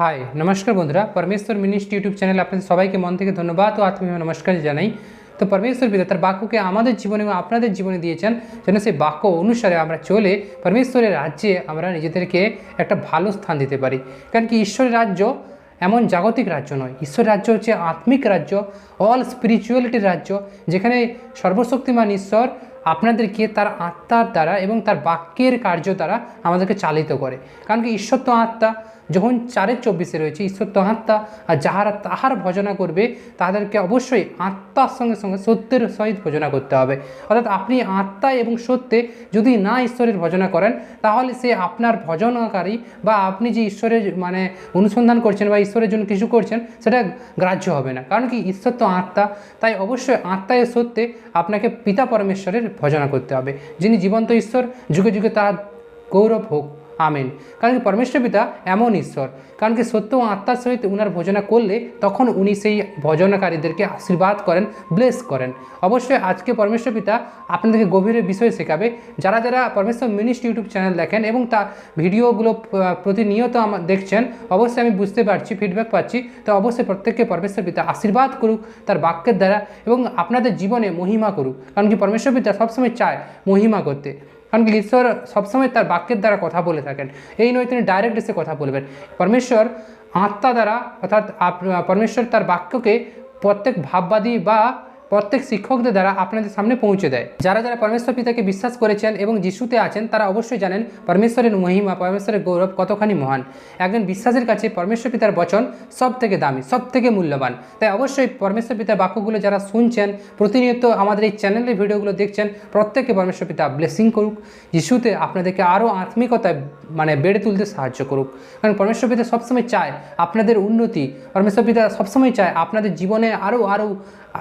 High নমস্কার বন্ধুরা। পরমেশ্বর মিনিস্ট ইউটিউব চ্যানেলে আপনাদের সবাইকে মন থেকে ধন্যবাদ ও আত্মীয় নমস্কার জানাই। তো পরমেশ্বর পিতা তার বাক্যকে আমাদের জীবনে এবং আপনাদের জীবনে দিয়েছেন, যেন সেই বাক্য অনুসারে আমরা চলে পরমেশ্বরের রাজ্যে আমরা নিজেদেরকে একটা ভালো স্থান দিতে পারি। কারণ কি ঈশ্বরের রাজ্য এমন জাগতিক রাজ্য নয়। ঈশ্বর রাজ্য হচ্ছে আত্মিক রাজ্য অল স্পিরিচুয়ালিটির রাজ্য, যেখানে সর্বশক্তিমান ঈশ্বর আপনাদেরকে তার আত্মার দ্বারা এবং তার বাক্যের কার্য দ্বারা আমাদেরকে চালিত করে। কারণ কি ঈশ্বর তো আত্মা যখন চারের চব্বিশে রয়েছে, ঈশ্বর তো আত্মা, আর যাহারা তাহার ভজনা করবে, তাদেরকে অবশ্যই আত্মার সঙ্গে সঙ্গে সত্যের সহিত ভজনা করতে হবে। অর্থাৎ আপনি আত্মা এবং সত্যে যদি না ঈশ্বরের ভজনা করেন, তাহলে সে আপনার ভজনাকারী বা আপনি যে ঈশ্বরের মানে অনুসন্ধান করছেন বা ঈশ্বরের জন্য কিছু করছেন, সেটা গ্রাহ্য হবে না। কারণ কি, ঈশ্বর তো আত্মা, তাই অবশ্যই আত্মায় সত্যে আপনাকে পিতা পরমেশ্বরের ভজনা করতে হবে। যিনি জীবন্ত ঈশ্বর, যুগে যুগে তার গৌরব হোক। আমেন। কারণ কি পরমেশ্বর পিতা এমন ঈশ্বর। কারণ কি সত্য ও আত্মার সহিত উনার ভজনা করলে তখন উনি সেই ভজনাকারীদেরকে আশীর্বাদ করেন ব্লেস করেন। অবশ্যই আজকে পরমেশ্বর পিতা আপনাদেরকে গভীরের বিষয় শেখাবে। যারা যারা পরমেশ্বর মিনিস্ট ইউটিউব চ্যানেল দেখেন এবং তা ভিডিওগুলো প্রতিনিয়ত আমার দেখছেন, অবশ্যই আমি বুঝতে পারছি ফিডব্যাক পাচ্ছি। তো অবশ্যই প্রত্যেককে পরমেশ্বর পিতা আশীর্বাদ করুক তার বাক্যের দ্বারা এবং আপনাদের জীবনে মহিমা করুক। কারণ কি পরমেশ্বর পিতা সবসময় চায় মহিমা করতে। কারণ কি ঈশ্বর সবসময় তার বাক্যের দ্বারা কথা বলে থাকেন। এই নয় তিনি ডাইরেক্ট এসে কথা বলবেন। পরমেশ্বর আত্মা দ্বারা অর্থাৎ পরমেশ্বর তার বাক্যকে প্রত্যেক ভাববাদী বা প্রত্যেক শিক্ষকদের দ্বারা আপনাদের সামনে পৌঁছে দেয়। যারা যারা পরমেশ্বর পিতাকে বিশ্বাস করেছেন এবং যিশুতে আছেন, তারা অবশ্যই জানেন পরমেশ্বরের মহিমা, পরমেশ্বরের গৌরব কতখানি মহান। একজন বিশ্বাসের কাছে পরমেশ্বর পিতার বচন সব থেকে দামি সব থেকে মূল্যবান। তাই অবশ্যই পরমেশ্বর পিতার বাক্যগুলো যারা শুনছেন, প্রতিনিয়ত আমাদের এই চ্যানেলের ভিডিওগুলো দেখছেন প্রত্যেকে পরমেশ্বর পিতা ব্লেসিং করুক, যিশুতে আপনাদেরকে আরও আত্মিকতায় মানে বেড়ে তুলতে সাহায্য করুক। কারণ পরমেশ্বর পিতা সবসময় চায় আপনাদের উন্নতি, পরমেশ্বর পিতা সবসময় চায় আপনাদের জীবনে আরও আরও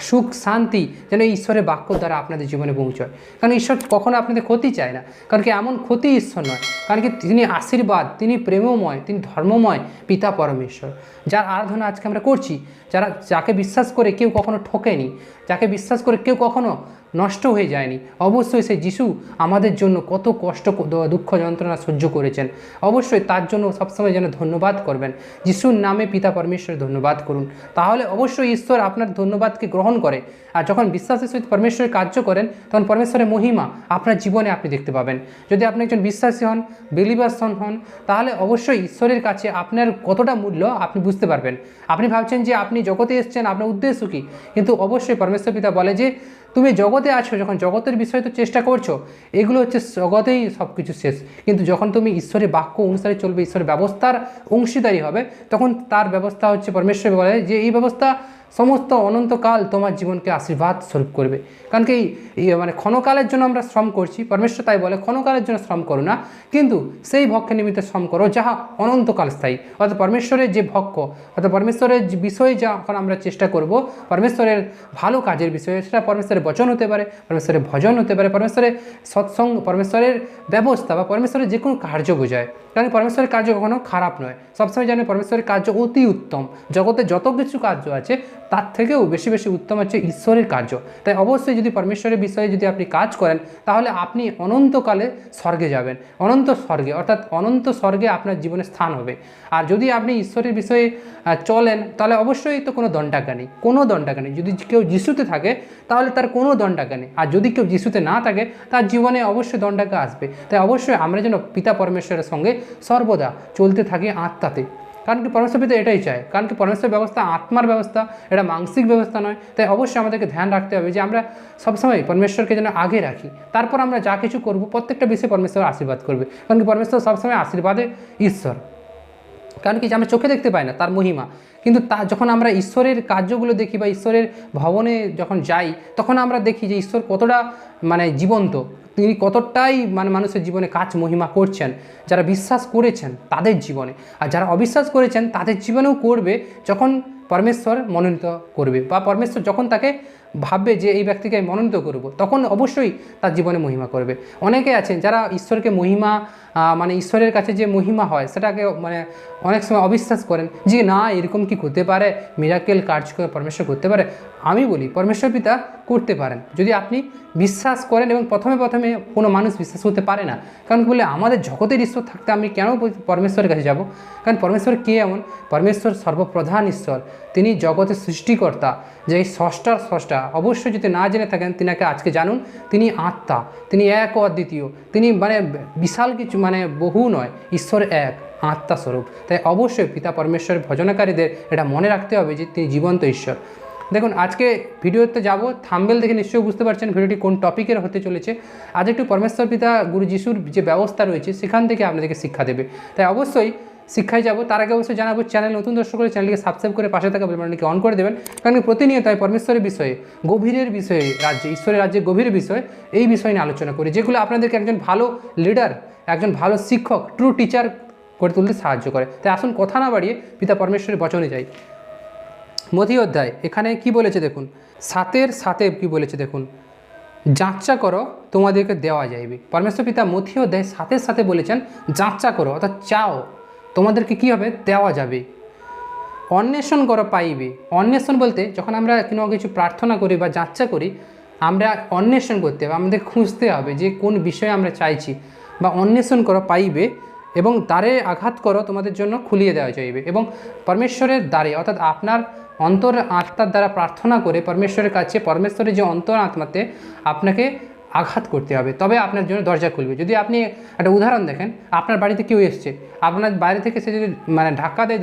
সুখ, শান্তি যেন ঈশ্বরের বাক্য দ্বারা আপনাদের জীবনে পৌঁছয়। কারণ ঈশ্বর কখনো আপনাদের ক্ষতি চায় না। কারণ কি এমন ক্ষতি ঈশ্বর নয়। কারণ কি তিনি আশীর্বাদ, তিনি প্রেমময়, তিনি ধর্মময় পিতা পরমেশ্বর। যার আরাধনা আজকে আমরা করছি, যারা, যাকে বিশ্বাস করে কেউ কখনো ঠকেনি, যাকে বিশ্বাস করে কেউ কখনো নষ্ট হয়ে যায়নি। অবশ্যই সেই যিশু আমাদের জন্য কত কষ্ট দুঃখ যন্ত্রণা সহ্য করেছেন। অবশ্যই তার জন্য সবসময় যেন ধন্যবাদ করবেন। যিশুর নামে পিতা পরমেশ্বর ধন্যবাদ করুন। তাহলে অবশ্যই ঈশ্বর আপনার ধন্যবাদকে গ্রহণ করে। আর যখন বিশ্বাসের সহিত পরমেশ্বরের কার্য করেন, তখন পরমেশ্বরের মহিমা আপনার জীবনে আপনি দেখতে পাবেন। যদি আপনি একজন বিশ্বাসী হন বিলিভার্স হন, তাহলে অবশ্যই ঈশ্বরের কাছে আপনার কতটা মূল্য আপনি বুঝতে পারবেন। আপনি ভাবছেন যে আপনি জগতে এসছেন, আপনার উদ্দেশ্য কী? কিন্তু অবশ্যই পরমেশ্বর পিতা বলে যে তুমি জগতে আছো, যখন জগতের বিষয়ে তো চেষ্টা করছ, এগুলো হচ্ছে জগতেই সব কিছু শেষ। কিন্তু যখন তুমি ঈশ্বরের বাক্য অনুসারে চলবে, ঈশ্বরের ব্যবস্থার অংশীদারি হবে, তখন তার ব্যবস্থা হচ্ছে পরমেশ্বর বলে যে, এই ব্যবস্থা সমস্ত অনন্তকাল তোমার জীবনকে আশীর্বাদ স্বরূপ করবে। কারণ কি মানে ক্ষণকালের জন্য আমরা শ্রম করছি, পরমেশ্বর তাই বলে, ক্ষণকালের জন্য শ্রম করো না। কিন্তু সেই ভক্ষের নিমিত্ত শ্রম করো, যাহা অনন্তকাল স্থায়ী। অর্থাৎ পরমেশ্বরের যে ভক্ষ, অর্থাৎ পরমেশ্বরের যে বিষয়ে যখন আমরা চেষ্টা করব, পরমেশ্বরের ভালো কাজের বিষয়ে, সেটা পরমেশ্বরের বচন হতে পারে, পরমেশ্বরের ভজন হতে পারে, পরমেশ্বরের সৎসঙ্গ, পরমেশ্বরের ব্যবস্থা বা পরমেশ্বরের যে কোনো কার্য বোঝায়। কারণ পরমেশ্বরের কার্য কখনো খারাপ নয়। সবসময় জানি পরমেশ্বরের কার্য অতি উত্তম। জগতে যত কিছু কার্য আছে তার থেকেও বেশি বেশি উত্তম হচ্ছে ঈশ্বরের কার্য। তাই অবশ্যই যদি পরমেশ্বরের বিষয়ে যদি আপনি কাজ করেন, তাহলে আপনি অনন্তকালে স্বর্গে যাবেন। অনন্ত স্বর্গে, অর্থাৎ অনন্ত স্বর্গে আপনার জীবনে স্থান হবে। আর যদি আপনি ঈশ্বরের বিষয়ে চলেন, তাহলে অবশ্যই তো কোনো দণ্ডাজ্ঞা নেই। কোনো দণ্ডাজ্ঞা নেই। যদি কেউ যিশুতে থাকে, তাহলে তার কোনো দণ্ডাজ্ঞা নেই। আর যদি কেউ যিশুতে না থাকে, তার জীবনে অবশ্যই দণ্ডাজ্ঞা আসবে। তাই অবশ্যই আমরা যেন পিতা পরমেশ্বরের সঙ্গে সর্বদা চলতে থাকি আত্মাতে। কারণ কি পরমেশ্বর পিতা এটাই চায়। কারণ কি পরমেশ্বর ব্যবস্থা, আত্মার ব্যবস্থা, এটা মানসিক ব্যবস্থা নয়। তাই অবশ্যই আমাদেরকে ধ্যান রাখতে হবে যে আমরা সবসময় পরমেশ্বরকে যেন আগে রাখি। তারপর আমরা যা কিছু করব, প্রত্যেকটা বিষয়ে পরমেশ্বর আশীর্বাদ করবে। কারণ কি পরমেশ্বর সবসময় আশীর্বাদে ঈশ্বর। কারণ কি যে আমরা চোখে দেখতে পাই না, তার মহিমা। কিন্তু তা যখন আমরা ঈশ্বরের কার্যগুলো দেখি বা ঈশ্বরের ভবনে যখন যাই, তখন আমরা দেখি যে ঈশ্বর কতটা মানে জীবন্ত। তিনি কতটাই মানে মানুষের জীবনে কাজ, মহিমা করছেন, যারা বিশ্বাস করেছেন তাদের জীবনে। আর যারা অবিশ্বাস করেছেন তাদের জীবনেও করবে যখন পরমেশ্বর মনোনীত করবে। বা পরমেশ্বর যখন তাকে ভাববে যে এই ব্যক্তিকে আমি মনোনীত করব, তখন অবশ্যই তার জীবনে মহিমা করবে। অনেকে আছেন যারা ঈশ্বরকে মহিমা মানে ঈশ্বরের কাছে যে মহিমা হয়, সেটাকে মানে অনেক সময় অবিশ্বাস করেন যে না, এরকম কি করতে পারে? মিরাকেল কাজ করে পরমেশ্বর করতে পারে। আমি বলি, পরমেশ্বর পিতা করতে পারেন। যদি আপনি বিশ্বাস করেন এবং প্রথমে প্রথমে কোনো মানুষ বিশ্বাস করতে পারে না, কারণ বলে, আমাদের জগতের ঈশ্বর থাকতে আমি কেন পরমেশ্বরের কাছে যাব? কারণ পরমেশ্বর কে এমন? পরমেশ্বর সর্বপ্রধান ঈশ্বর। তিনি জগতের সৃষ্টিকর্তা, যে এই ষষ্ঠার ষষ্ঠা। অবশ্যই যদি না জেনে থাকেন, তিনাকে আজকে জানুন। তিনি আত্মা, তিনি এক ও অদ্বিতীয়। তিনি মানে বিশাল কিছু মানে বহু নয়, ঈশ্বর এক, আত্মা স্বরূপ। তাই অবশ্যই পিতা পরমেশ্বর ভজনাকারীদের এটা মনে রাখতে হবে যে তিনি জীবন্ত ঈশ্বর। দেখুন, আজকে ভিডিওতে যাব থাম্বেল দেখে নিশ্চয়ই বুঝতে পারছেন ভিডিওটি কোন টপিকের হতে চলেছে। আজ একটু পরমেশ্বর পিতা, গুরু যিশুর যে ব্যবস্থা রয়েছে, সেখান থেকে আপনাদেরকে শিক্ষা দেবে। তাই অবশ্যই শিক্ষায় যাব। তার আগে অবশ্যই জানাব চ্যানেল নতুন দর্শক করে চ্যানেলকে সাবস্ক্রাইব করে পাশে থাকা বেলবানটিকে অন করে দেবেন। কারণ প্রতিনিয়ত পরমেশ্বরের বিষয়ে, গভীরের বিষয়ে, রাজ্যে, ঈশ্বরের রাজ্যে গভীর বিষয় এই বিষয় নিয়ে আলোচনা করি, যেগুলো আপনাদেরকে একজন ভালো লিডার একজন ভালো শিক্ষক ট্রু টিচার করে তুলতে সাহায্য করে। তাই আসুন কথা না বাড়িয়ে পিতা পরমেশ্বরের বচনে যাই। মধি অধ্যায়, এখানে কি বলেছে দেখুন? সাতের সাথে কি বলেছে দেখুন? যাচ্চা করো, তোমাদেরকে দেওয়া যাইবে। পরমেশ্বর পিতা মথি অধ্যায় সাথে সাথে বলেছেন যাচ্চা করো, অর্থাৎ চাও। তোমাদেরকে কি হবে? দেওয়া যাবে। অন্বেষণ করো পাইবে। অন্বেষণ বলতে যখন আমরা কোনো কিছু প্রার্থনা করি বা যাচ্চা করি, আমরা অন্বেষণ করতে হবে, আমাদের খুঁজতে হবে যে কোন বিষয়ে আমরা চাইছি বা অন্বেষণ করো পাইবে এবং দ্বারে আঘাত করো তোমাদের জন্য খুলিয়ে দেওয়া যাইবে এবং পরমেশ্বরের দ্বারে অর্থাৎ আপনার অন্তর আত্মার দ্বারা প্রার্থনা করে পরমেশ্বরের কাছে, পরমেশ্বরের যে অন্তর আত্মাতে আপনাকে আঘাত করতে হবে, তবে আপনার জন্য দরজা খুলবে। যদি আপনি একটা উদাহরণ দেখেন, আপনার বাড়িতে কেউ এসছে, আপনার বাইরে থেকে সে যদি মানে ধাক্কা দেয়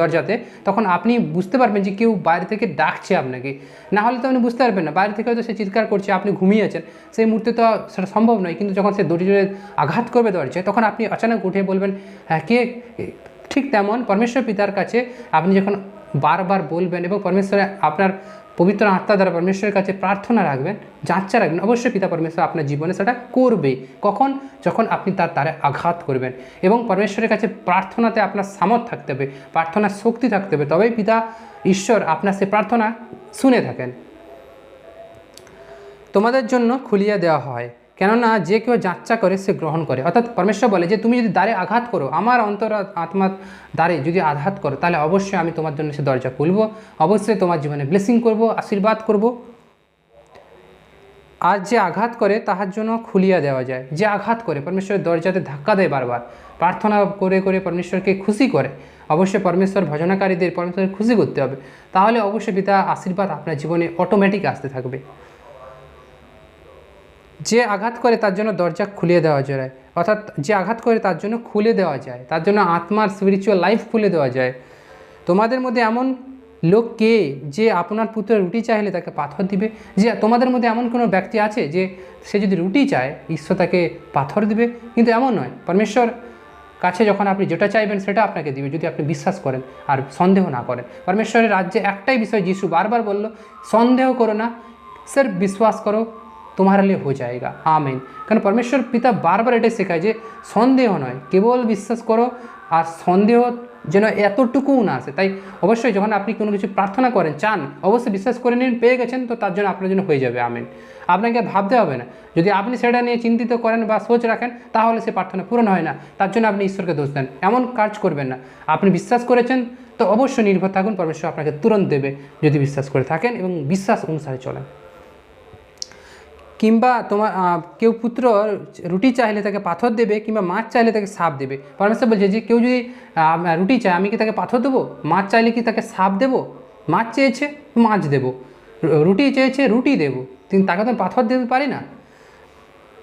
দরজাতে, তখন আপনি বুঝতে পারবেন যে কেউ বাইরে থেকে ডাকছে আপনাকে। না হলে তো আপনি বুঝতে পারবেন না, বাইরে থেকে হয়তো সে চিৎকার করছে, আপনি ঘুমিয়ে আছেন। সেই মুহূর্তে তো সেটা সম্ভব নয়, কিন্তু যখন সে দরজায় আঘাত করবে দরজায়, তখন আপনি অচানক উঠে বলবেন হ্যাঁ কে? ঠিক তেমন, পরমেশ্বর পিতার কাছে আপনি যখন বারবার বলবেন এবং পরমেশ্বরে আপনার পবিত্র আত্মা দ্বারা পরমেশ্বরের কাছে প্রার্থনা রাখবেন, যাচ্চা রাখবেন, অবশ্যই পিতা পরমেশ্বর আপনার জীবনে সেটা করবে। কখন? যখন আপনি তার তারে আঘাত করবেন। এবং পরমেশ্বরের কাছে প্রার্থনাতে আপনার সামর্থ থাকতে হবে, প্রার্থনার শক্তি থাকতে হবে। তবেই পিতা ঈশ্বর আপনার সে প্রার্থনা শুনে থাকেন। তোমাদের জন্য খুলিয়া দেওয়া হয়। কেননা যে কেউ যাচ্চা করে, সে গ্রহণ করে। অর্থাৎ পরমেশ্বর বলে যে, তুমি যদি দ্বারে আঘাত করো, আমার অন্তর আত্মার দ্বারে যদি আঘাত করো, তাহলে অবশ্যই আমি তোমার জন্য সে দরজা খুলবো। অবশ্যই তোমার জীবনে ব্লেসিং করব, আশীর্বাদ করব। আর যে আঘাত করে, তাহার জন্য খুলিয়া দেওয়া যায়। যে আঘাত করে, পরমেশ্বরের দরজাতে ধাক্কা দেয় বারবার। প্রার্থনা করে করে পরমেশ্বরকে খুশি করে। অবশ্যই পরমেশ্বর ভজনাকারীদের পরমেশ্বরকে খুশি করতে হবে। তাহলে অবশ্যই পিতা, আশীর্বাদ আপনার জীবনে অটোমেটিক আসতে থাকবে। যে আঘাত করে তার জন্য দরজা খুলে দেওয়া যায়। অর্থাৎ যে আঘাত করে তার জন্য খুলে দেওয়া যায়। তার জন্য আত্মার স্পিরিচুয়াল লাইফ খুলে দেওয়া যায়। তোমাদের মধ্যে এমন লোক কে যে আপনার পুত্রের রুটি চাইলে তাকে পাথর দিবে? যে তোমাদের মধ্যে এমন কোনো ব্যক্তি আছে যে সে যদি রুটি চায়, ঈশ্বর তাকে পাথর দিবে? কিন্তু এমন নয়। পরমেশ্বর কাছে যখন আপনি যেটা চাইবেন সেটা আপনাকে দিবে, যদি আপনি বিশ্বাস করেন আর সন্দেহ না করেন। পরমেশ্বরের রাজ্যে একটাই বিষয়, যিশু বারবার বলল, সন্দেহ করো না, স্যার, বিশ্বাস করো তোমার লিয়ে হয়ে যায়গা আমেন কারণ পরমেশ্বর পিতা বারবার এটাই শেখায় যে সন্দেহ নয় কেবল বিশ্বাস করো আর সন্দেহ যেন এতটুকুও না আসে তাই অবশ্যই যখন আপনি কোনো কিছু প্রার্থনা করেন চান অবশ্যই বিশ্বাস করে নিন পেয়ে গেছেন তো তার জন্য আপনার জন্য হয়ে যাবে আমেন আপনাকে ভাবতে হবে না যদি আপনি সেটা নিয়ে চিন্তিত করেন বা সোচ রাখেন তাহলে সে প্রার্থনা পূরণ হয় না তার জন্য আপনি ঈশ্বরকে দোষ দেন এমন কাজ করবেন না আপনি বিশ্বাস করেছেন তো অবশ্যই নির্ভর থাকুন পরমেশ্বর আপনাকে তুরন্ত দেবে যদি বিশ্বাস করে থাকেন এবং বিশ্বাস অনুসারে চলেন কিংবা তোমার কেউ পুত্র রুটি চাইলে তাকে পাথর দেবে কিংবা মাছ চাইলে তাকে সাপ দেবে। পরমেশ্বর বলছে যে, কেউ যদি রুটি চায়, আমি কি তাকে পাথর দেবো? মাছ চাইলে কি তাকে সাপ দেবো? মাছ চেয়েছে, মাছ দেবো। রুটি চেয়েছে, রুটি দেবো। কিন্তু তাকে তো পাথর দিতে পারি না।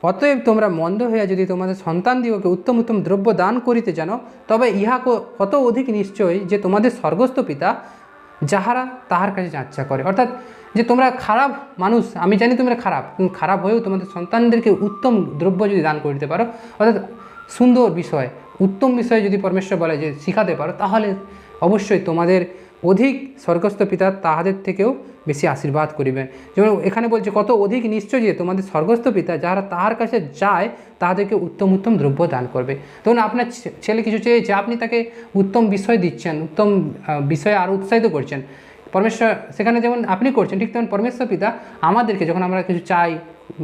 অতএব তোমরা মন্দ হইয়া যদি তোমাদের সন্তান দিগকে উত্তম উত্তম দ্রব্য দান করিতে জানো, তবে ইহা কত অধিক নিশ্চয় যে তোমাদের স্বর্গস্থ পিতা যাহারা তাহার কাছে যাচ্ছা করে। অর্থাৎ যে তোমরা খারাপ মানুষ, আমি জানি তোমরা খারাপ খারাপ হয়েও তোমাদের সন্তানদেরকে উত্তম দ্রব্য যদি দান করিতে পারো, অর্থাৎ সুন্দর বিষয়, উত্তম বিষয়ে যদি পরমেশ্বর বলে যে শিখাতে পারো, তাহলে অবশ্যই তোমাদের অধিক স্বর্গস্থ পিতা তাহাদের থেকেও বেশি আশীর্বাদ করিবেন যেমন এখানে বলছে, কত অধিক নিশ্চয় যে তোমাদের স্বর্গস্থ পিতা যারা তাহার কাছে যায় তাদেরকে উত্তম উত্তম দ্রব্য দান করবে। তখন আপনার ছেলে কিছু চেয়েছে, আপনি তাকে উত্তম বিষয় দিচ্ছেন, উত্তম বিষয়ে আরও উৎসাহিত করছেন। পরমেশ্বর, সেখানে যেমন আপনি করছেন, ঠিক তেমন পরমেশ্বর পিতা আমাদেরকে যখন আমরা কিছু চাই,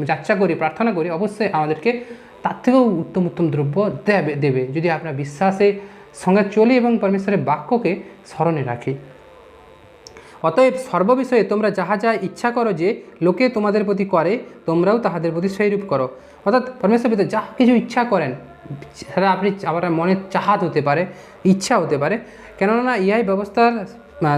যাচ্ছা করি, প্রার্থনা করি, অবশ্যই আমাদেরকে তার থেকেও উত্তম উত্তম দ্রব্য দেবে দেবে। যদি আপনার বিশ্বাসে সঙ্গে চলি এবং পরমেশ্বরের বাক্যকে স্মরণে রাখি। অতএব সর্ববিষয়ে তোমরা যাহা যা ইচ্ছা করো যে লোকে তোমাদের প্রতি করে, তোমরাও তাহাদের প্রতি সেইরূপ করো। অর্থাৎ পরমেশ্বর পিতা যা কিছু ইচ্ছা করেন, সেটা আপনি আবার মনের চাহাত হতে পারে, ইচ্ছা হতে পারে। কেননা ইহাই ব্যবস্থার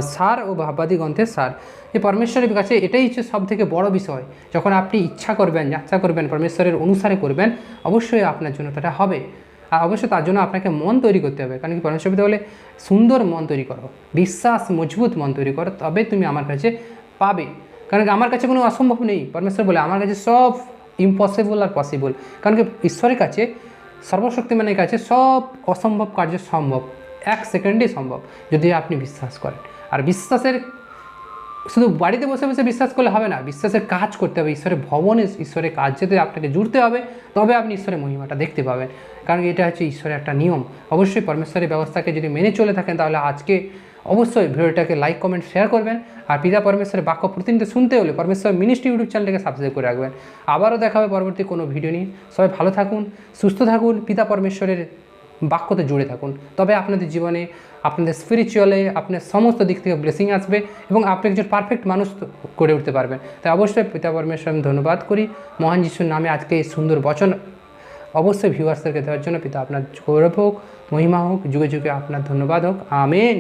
সার ও ভাববাদী গ্রন্থের সার। যে পরমেশ্বরের কাছে এটাই হচ্ছে সব থেকে বড় বিষয়। যখন আপনি ইচ্ছা করবেন, যাত্রা করবেন, পরমেশ্বরের অনুসারে করবেন, অবশ্যই আপনার জন্য সেটা হবে। আর অবশ্যই তার জন্য আপনাকে মন তৈরি করতে হবে। কারণ কি, পরমেশ্বর বলে, সুন্দর মন তৈরি করো, বিশ্বাস মজবুত মন তৈরি করো, তবে তুমি আমার কাছে পাবে। কারণ আমার কাছে কোনো অসম্ভব নেই। পরমেশ্বর বলে, আমার কাছে সব ইম্পসিবল আর পসিবল কারণ কি, ঈশ্বরের কাছে, সর্বশক্তিমানের কাছে সব অসম্ভব কার্য সম্ভব। এক সেকেন্ডেই সম্ভব, যদি আপনি বিশ্বাস করেন। আর বিশ্বাসের, শুধু বাড়িতে বসে বসে বিশ্বাস করলে হবে না, বিশ্বাসের কাজ করতে হবে। ঈশ্বরের ভবনে, ঈশ্বরের কাজ কাজেতে আপনাকে জুড়তে হবে, তবে আপনি ঈশ্বরের মহিমাটা দেখতে পাবেন। কারণ এটা হচ্ছে ঈশ্বরের একটা নিয়ম। অবশ্যই পরমেশ্বরের ব্যবস্থাকে যদি মেনে চলে থাকেন, তাহলে আজকে অবশ্যই ভিডিওটাকে লাইক কমেন্ট শেয়ার করবেন। আর পিতা পরমেশ্বরের বাক্য প্রতিনিধিত শুনতে হলে পরমেশ্বর মিনিস্ট্রি ইউটিউব চ্যানেলটাকে সাবস্ক্রাইব করে রাখবেন। আবারও দেখা হবে পরবর্তী কোনো ভিডিও নিয়ে। সবাই ভালো থাকুন, সুস্থ থাকুন। পিতা পরমেশ্বরের বাক্যতে জুড়ে থাকুন। তবে আপনাদের জীবনে, আপনাদের স্পিরিচুয়ালে আপনার সমস্ত দিক থেকে ব্লেসিং আসবে এবং আপনি একজন পারফেক্ট মানুষ করে উঠতে পারবেন। তাই অবশ্যই পিতা পরমেশ্বর, আমি ধন্যবাদ করি। মহান যিশুর নামে আজকে এই সুন্দর বচন অবশ্যই ভিউয়ার্সদেরকে দেওয়ার জন্য পিতা আপনার গৌরব হোক, মহিমা হোক, যুগে যুগে আপনার ধন্যবাদ হোক। আমেন।